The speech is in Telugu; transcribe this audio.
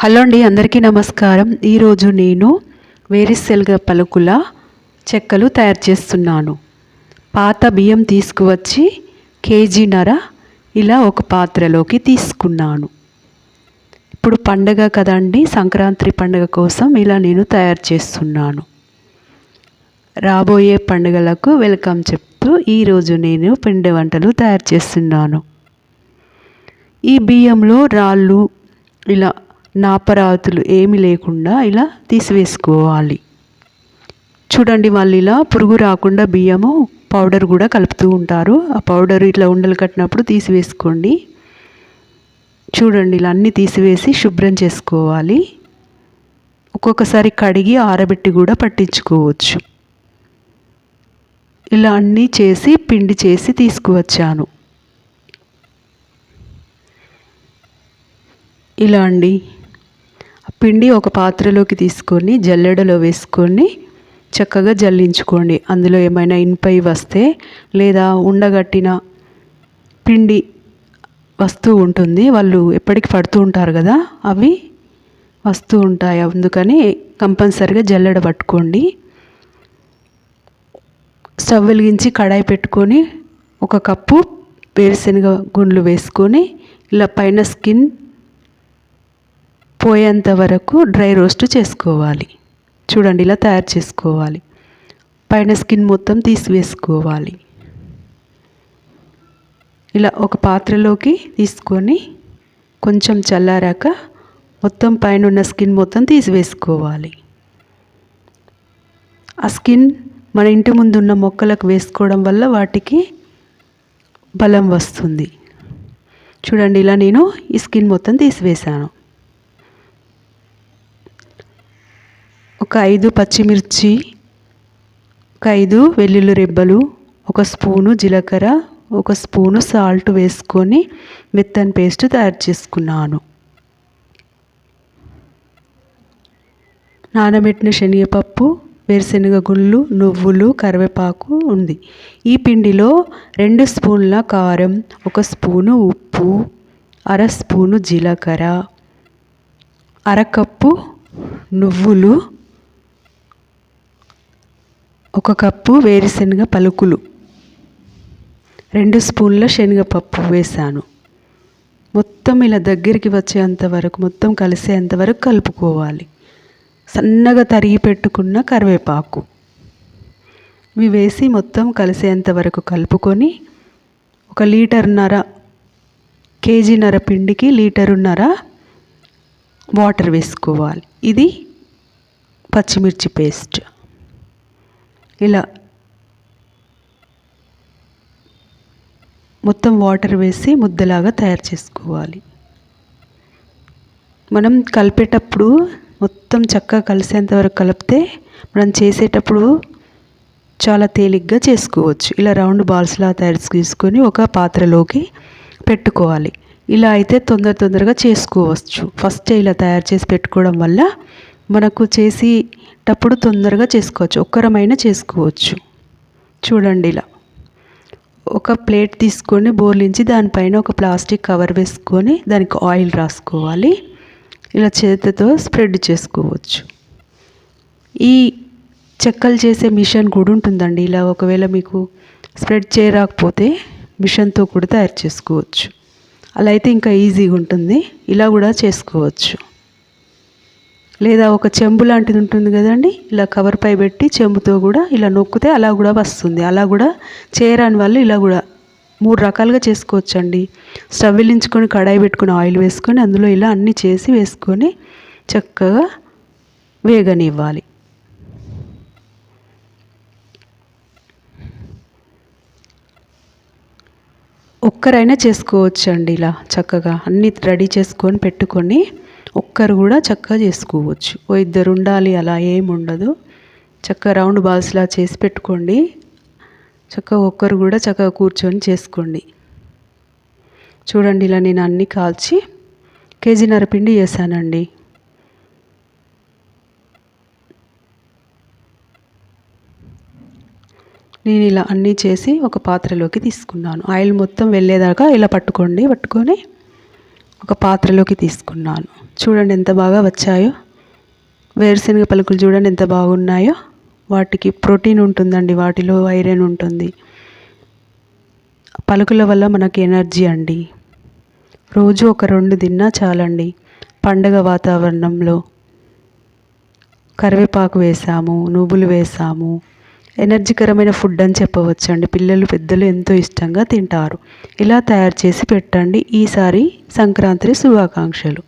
హలో అండి అందరికీ నమస్కారం. ఈరోజు నేను వేరుశెనగ పలుకుల చెక్కలు తయారు చేస్తున్నాను. పాత బియ్యం తీసుకువచ్చి కేజీన్నర ఇలా ఒక పాత్రలోకి తీసుకున్నాను. ఇప్పుడు పండగ కదండి సంక్రాంతి పండగ కోసం ఇలా నేను తయారు చేస్తున్నాను. రాబోయే పండుగలకు వెల్కమ్ చెప్తూ ఈరోజు నేను పిండి వంటలు తయారు చేస్తున్నాను. ఈ బియ్యంలో రాళ్ళు ఇలా నాపరాతులు ఏమి లేకుండా ఇలా తీసివేసుకోవాలి. చూడండి వాళ్ళు ఇలా పురుగు రాకుండా బియ్యము పౌడర్ కూడా కలుపుతూ ఉంటారు. ఆ పౌడర్ ఇట్లా ఉండలు కట్టినప్పుడు తీసివేసుకోండి. చూడండి ఇలా అన్నీ తీసివేసి శుభ్రం చేసుకోవాలి. ఒక్కొక్కసారి కడిగి ఆరబెట్టి కూడా పట్టించుకోవచ్చు. ఇలా అన్నీ చేసి పిండి చేసి తీసుకువచ్చాను. ఇలా అండి. పిండి ఒక పాత్రలోకి తీసుకొని జల్లెడలో వేసుకొని చక్కగా జల్లించుకోండి. అందులో ఏమైనా ఇనుపై వస్తే లేదా ఉండగట్టిన పిండి వస్తూ ఉంటుంది. వాళ్ళు ఎప్పటికి పడుతూ ఉంటారు కదా అవి వస్తూ ఉంటాయి. అందుకని కంపల్సరిగా జల్లెడ పట్టుకోండి. స్టవ్ వెలిగించి కడాయి పెట్టుకొని ఒక కప్పు వేరుశనగ గుండ్లు వేసుకొని ఇలా పైన స్కిన్ పోయేంత వరకు డ్రై రోస్ట్ చేసుకోవాలి. చూడండి ఇలా తయారు చేసుకోవాలి. పైన స్కిన్ మొత్తం తీసివేసుకోవాలి. ఇలా ఒక పాత్రలోకి తీసుకొని కొంచెం చల్లారాక మొత్తం పైన ఉన్న స్కిన్ మొత్తం తీసివేసుకోవాలి. ఆ స్కిన్ మన ఇంటి ముందు ఉన్న మొక్కలకు వేసుకోవడం వల్ల వాటికి బలం వస్తుంది. చూడండి ఇలా నేను ఈ స్కిన్ మొత్తం తీసివేశాను. ఒక ఐదు పచ్చిమిర్చి ఒక ఐదు వెల్లుల్లి రెబ్బలు ఒక స్పూను జీలకర్ర ఒక స్పూను సాల్ట్ వేసుకొని మెత్తని పేస్ట్ తయారు చేసుకున్నాను. నానబెట్టిన శనగపప్పు వేరుశనగ గుళ్ళు నువ్వులు కరివేపాకు ఉంది. ఈ పిండిలో రెండు స్పూన్ల కారం ఒక స్పూను ఉప్పు అర స్పూను జీలకర్ర అరకప్పు నువ్వులు ఒక కప్పు వేరుశనగ పలుకులు. రెండు స్పూన్ల శనగపప్పు వేసాను మొత్తం ఇలా దగ్గరికి వచ్చేంత వరకు మొత్తం కలిసేంత వరకు కలుపుకోవాలి. సన్నగా తరిగి పెట్టుకున్న కరివేపాకు. ఇవి వేసి మొత్తం కలిసేంత వరకు కలుపుకొని ఒక లీటర్న్నర కేజీన్నర పిండికి లీటరున్నర వాటర్ వేసుకోవాలి. ఇది పచ్చిమిర్చి పేస్ట్. ఇలా మొత్తం వాటర్ వేసి ముద్దలాగా తయారు చేసుకోవాలి. మనం కలిపేటప్పుడు మొత్తం చక్కగా కలిసేంత వరకు కలిపితే మనం చేసేటప్పుడు చాలా తేలిగ్గా చేసుకోవచ్చు. ఇలా రౌండ్ బాల్స్లా తయారు చేసుకొని ఒక పాత్రలోకి పెట్టుకోవాలి. ఇలా అయితే తొందర తొందరగా చేసుకోవచ్చు. ఫస్ట్ ఇలా తయారు చేసి పెట్టుకోవడం వల్ల మనకు చేసి చేసేటప్పుడు తొందరగా చేసుకోవచ్చు. ఒక్కరమైనా చేసుకోవచ్చు. చూడండి ఇలా. ఒక ప్లేట్ తీసుకొని బోర్లించి దానిపైన ఒక ప్లాస్టిక్ కవర్ వేసుకొని దానికి ఆయిల్ రాసుకోవాలి. ఇలా చేతితో స్ప్రెడ్ చేసుకోవచ్చు. ఈ చెక్కలు చేసే మిషన్ కూడా ఉంటుందండి. ఇలా ఒకవేళ మీకు స్ప్రెడ్ చేయరాకపోతే మిషన్తో కూడా తయారు చేసుకోవచ్చు. అలా అయితే ఇంకా ఈజీగా ఉంటుంది. ఇలా కూడా చేసుకోవచ్చు. లేదా ఒక చెంబు లాంటిది ఉంటుంది కదండి ఇలా కవర్ పై పెట్టి చెంబుతో కూడా ఇలా నొక్కితే అలా కూడా వస్తుంది. అలా కూడా చేయరాని వాళ్ళు ఇలా కూడా మూడు రకాలుగా చేసుకోవచ్చండి. స్టవ్ వెలించుకొని కడాయి పెట్టుకొని ఆయిల్ వేసుకొని అందులో ఇలా అన్నీ చేసి వేసుకొని చక్కగా వేగనివ్వాలి. ఒక్కరైనా చేసుకోవచ్చండి ఇలా చక్కగా. అన్నీ రెడీ చేసుకొని పెట్టుకొని ఒక్కరు కూడా చక్కగా చేసుకోవచ్చు. ఓ ఇద్దరు ఉండాలి అలా ఏమి ఉండదు. చక్కగా రౌండ్ బాల్స్లా చేసి పెట్టుకోండి. చక్కగా ఒక్కరు కూడా చక్కగా కూర్చొని చేసుకోండి. చూడండి ఇలా నేను అన్నీ కాల్చి కేజీన్నర పిండి చేశానండి నేను ఇలా అన్నీ చేసి ఒక పాత్రలోకి తీసుకున్నాను. ఆయిల్ మొత్తం వెళ్ళేదాకా ఇలా పట్టుకోండి పట్టుకొని ఒక పాత్రలోకి తీసుకున్నాను. చూడండి ఎంత బాగా వచ్చాయో. వేరుశనగ పలుకులు చూడండి ఎంత బాగున్నాయో. వాటికి ప్రోటీన్ ఉంటుందండి వాటిలో ఐరన్ ఉంటుంది. పలుకుల వల్ల మనకి ఎనర్జీ అండి. రోజు ఒక రెండు తిన్నా చాలండి. పండగ వాతావరణంలో కరివేపాకు వేసాము నువ్వులు వేసాము ఎనర్జీకరమైన ఫుడ్ అని చెప్పవచ్చు అండి పిల్లలు పెద్దలు ఎంతో ఇష్టంగా తింటారు. ఇలా తయారు చేసి పెట్టండి. ఈసారి సంక్రాంతి శుభాకాంక్షలు.